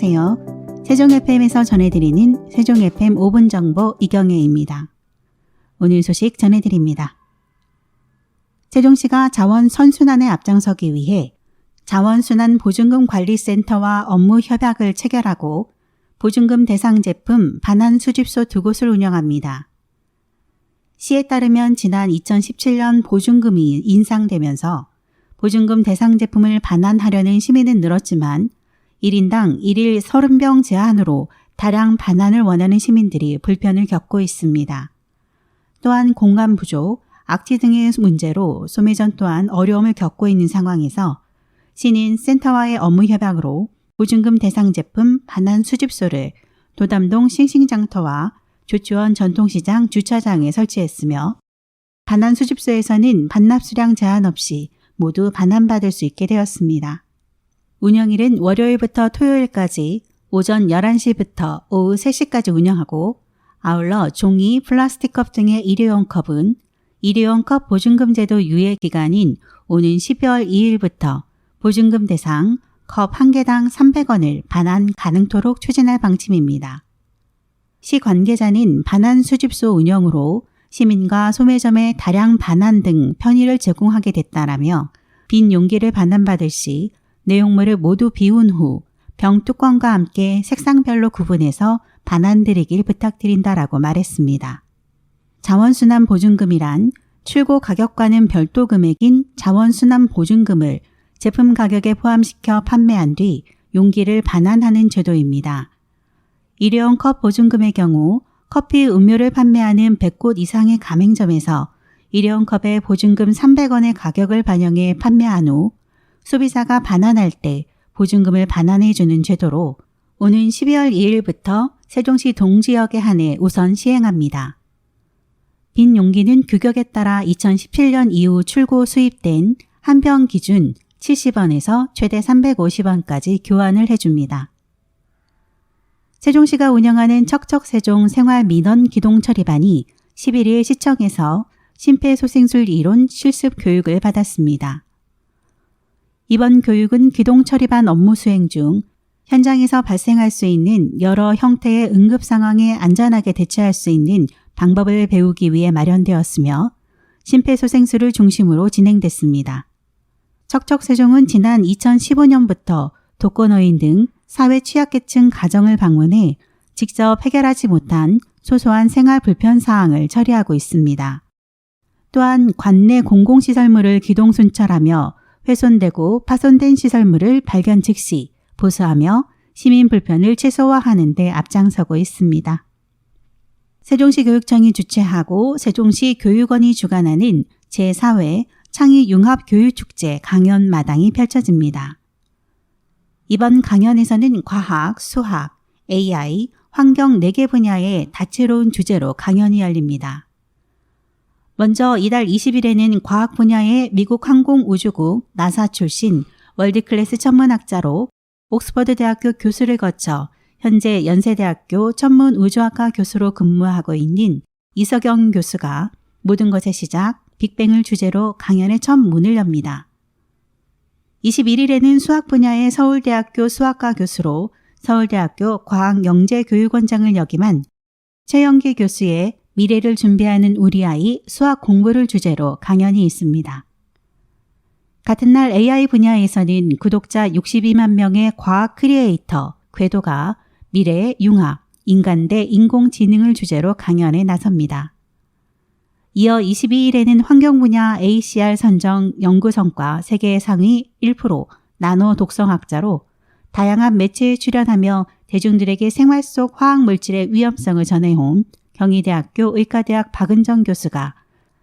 안녕하세요. 세종 FM에서 전해드리는 세종 FM 5분 정보 이경혜입니다. 오늘 소식 전해드립니다. 세종시가 자원 선순환에 앞장서기 위해 자원순환 보증금 관리센터와 업무 협약을 체결하고 보증금 대상 제품 반환 수집소 두 곳을 운영합니다. 시에 따르면 지난 2017년 보증금이 인상되면서 보증금 대상 제품을 반환하려는 시민은 늘었지만 1인당 1일 30병 제한으로 다량 반환을 원하는 시민들이 불편을 겪고 있습니다. 또한 공간 부족, 악취 등의 문제로 소매전 또한 어려움을 겪고 있는 상황에서 시는 센터와의 업무 협약으로 보증금 대상 제품 반환 수집소를 도담동 싱싱장터와 조치원 전통시장 주차장에 설치했으며 반환 수집소에서는 반납 수량 제한 없이 모두 반환받을 수 있게 되었습니다. 운영일은 월요일부터 토요일까지 오전 11시부터 오후 3시까지 운영하고 아울러 종이, 플라스틱 컵 등의 일회용 컵은 일회용 컵 보증금 제도 유예 기간인 오는 12월 2일부터 보증금 대상 컵 1개당 300원을 반환 가능토록 추진할 방침입니다. 시 관계자는 반환 수집소 운영으로 시민과 소매점에 다량 반환 등 편의를 제공하게 됐다라며 빈 용기를 반환받을 시 내용물을 모두 비운 후 병뚜껑과 함께 색상별로 구분해서 반환드리길 부탁드린다라고 말했습니다. 자원순환 보증금이란 출고 가격과는 별도 금액인 자원순환 보증금을 제품 가격에 포함시켜 판매한 뒤 용기를 반환하는 제도입니다. 일회용 컵 보증금의 경우 커피 음료를 판매하는 100곳 이상의 가맹점에서 일회용 컵에 보증금 300원의 가격을 반영해 판매한 후 소비자가 반환할 때 보증금을 반환해 주는 제도로 오는 12월 2일부터 세종시 동지역에 한해 우선 시행합니다. 빈 용기는 규격에 따라 2017년 이후 출고 수입된 한 병 기준 70원에서 최대 350원까지 교환을 해줍니다. 세종시가 운영하는 척척세종 생활민원 기동처리반이 11일 시청에서 심폐소생술 이론 실습 교육을 받았습니다. 이번 교육은 기동 처리반 업무 수행 중 현장에서 발생할 수 있는 여러 형태의 응급 상황에 안전하게 대처할 수 있는 방법을 배우기 위해 마련되었으며 심폐소생술을 중심으로 진행됐습니다. 척척세종은 지난 2015년부터 독거노인 등 사회 취약계층 가정을 방문해 직접 해결하지 못한 소소한 생활 불편 사항을 처리하고 있습니다. 또한 관내 공공시설물을 기동 순찰하며 훼손되고 파손된 시설물을 발견 즉시 보수하며 시민 불편을 최소화하는 데 앞장서고 있습니다. 세종시 교육청이 주최하고 세종시 교육원이 주관하는 제4회 창의 융합 교육축제 강연 마당이 펼쳐집니다. 이번 강연에서는 과학, 수학, AI, 환경 4개 분야의 다채로운 주제로 강연이 열립니다. 먼저 이달 20일에는 과학 분야의 미국 항공우주국 나사 출신 월드클래스 천문학자로 옥스퍼드 대학교 교수를 거쳐 현재 연세대학교 천문우주학과 교수로 근무하고 있는 이석영 교수가 모든 것의 시작 빅뱅을 주제로 강연의 첫 문을 엽니다. 21일에는 수학 분야의 서울대학교 수학과 교수로 서울대학교 과학영재교육원장을 역임한 최영기 교수의 미래를 준비하는 우리 아이 수학 공부를 주제로 강연이 있습니다. 같은 날 AI 분야에서는 구독자 62만 명의 과학 크리에이터 궤도가 미래의 융합, 인간 대 인공지능을 주제로 강연에 나섭니다. 이어 22일에는 환경 분야 ACR 선정 연구 성과 세계 상위 1% 나노 독성학자로 다양한 매체에 출연하며 대중들에게 생활 속 화학 물질의 위험성을 전해온 경희대학교 의과대학 박은정 교수가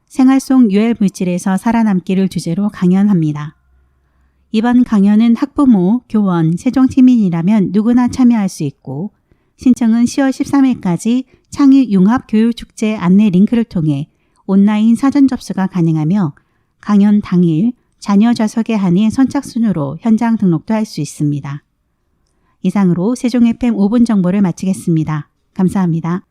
생활 속 유해 물질에서 살아남기를 주제로 강연합니다. 이번 강연은 학부모, 교원, 세종 시민이라면 누구나 참여할 수 있고 신청은 10월 13일까지 창의 융합교육축제 안내 링크를 통해 온라인 사전 접수가 가능하며 강연 당일 자녀 좌석에 한해 선착순으로 현장 등록도 할 수 있습니다. 이상으로 세종 FM 5분 정보를 마치겠습니다. 감사합니다.